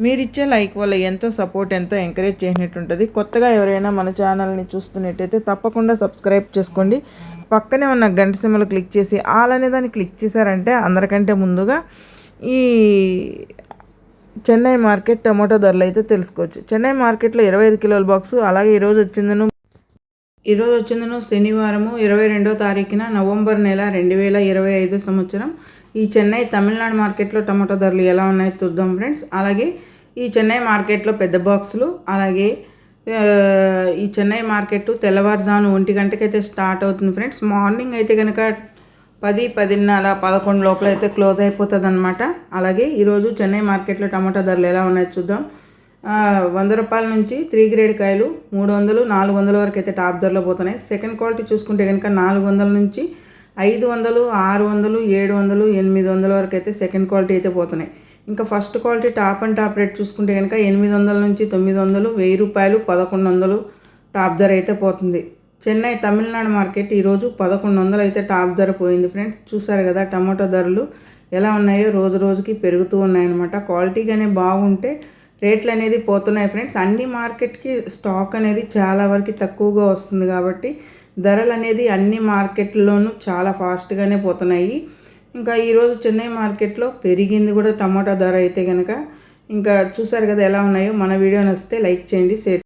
మీరిచ్చే లైక్ వల్ల ఎంతో సపోర్ట్ ఎంతో ఎంకరేజ్ చేసినట్టు ఉంటుంది కొత్తగా ఎవరైనా మన ఛానల్ని చూస్తున్నట్టయితే తప్పకుండా సబ్స్క్రైబ్ చేసుకోండి. పక్కనే ఉన్న గంట సిమ్మలు క్లిక్ చేసి ఆల్ అనే దాన్ని క్లిక్ చేశారంటే అందరికంటే ముందుగా ఈ చెన్నై మార్కెట్ టమాటో ధరలు అయితే తెలుసుకోవచ్చు. చెన్నై మార్కెట్లో ఇరవై ఐదు కిలోల బాక్సు అలాగే ఈరోజు వచ్చిందను ఈరోజు వచ్చిందను శనివారము ఇరవై రెండో తారీఖున నవంబర్ నెల రెండు వేల ఇరవై ఐదు సంవత్సరం. ఈ చెన్నై తమిళనాడు మార్కెట్లో టమాటో ధరలు ఎలా ఉన్నాయో చూద్దాం ఫ్రెండ్స్. అలాగే ఈ చెన్నై మార్కెట్లో పెద్ద బాక్సులు అలాగే ఈ చెన్నై మార్కెట్ తెల్లవారుజాము ఒంటి గంటకైతే స్టార్ట్ అవుతుంది ఫ్రెండ్స్. మార్నింగ్ అయితే కనుక పది పదిన్నర పదకొండు లోపల అయితే క్లోజ్ అయిపోతుంది అనమాట అలాగే ఈరోజు చెన్నై మార్కెట్లో టమాటా ధరలు ఎలా ఉన్నాయో చూద్దాం. వంద రూపాయల నుంచి త్రీ గ్రేడ్ కాయలు మూడు వందలు నాలుగు వందల వరకు అయితే టాప్ ధరలో పోతున్నాయి. సెకండ్ క్వాలిటీ చూసుకుంటే కనుక నాలుగు వందల నుంచి ఐదు వందలు ఆరు వందలు ఏడు వందలు ఎనిమిది వందల వరకు అయితే సెకండ్ క్వాలిటీ అయితే పోతున్నాయి. ఇంకా first quality top and top rate చూసుకుంటే కనుక ఎనిమిది వందల నుంచి తొమ్మిది వందలు వెయ్యి రూపాయలు పదకొండు వందలు టాప్ ధర అయితే పోతుంది. చెన్నై తమిళనాడు మార్కెట్ ఈరోజు పదకొండు వందలు అయితే టాప్ ధర పోయింది ఫ్రెండ్స్. చూసారు కదా టమాటో ధరలు ఎలా ఉన్నాయో రోజు రోజుకి పెరుగుతూ ఉన్నాయన్నమాట. క్వాలిటీగానే బాగుంటే రేట్లు అనేది పోతున్నాయి ఫ్రెండ్స్. అన్ని మార్కెట్కి స్టాక్ అనేది చాలా వరకు తక్కువగా వస్తుంది కాబట్టి ధరలు అనేది అన్ని మార్కెట్లోనూ చాలా ఫాస్ట్గానే పోతున్నాయి. ఇంకా ఈరోజు చెన్నై మార్కెట్లో పెరిగింది కూడా టమాటా ధర అయితే కనుక ఇంకా చూసారు కదా ఎలా ఉన్నాయో? మన వీడియో నచ్చితే లైక్ చేయండి షేర్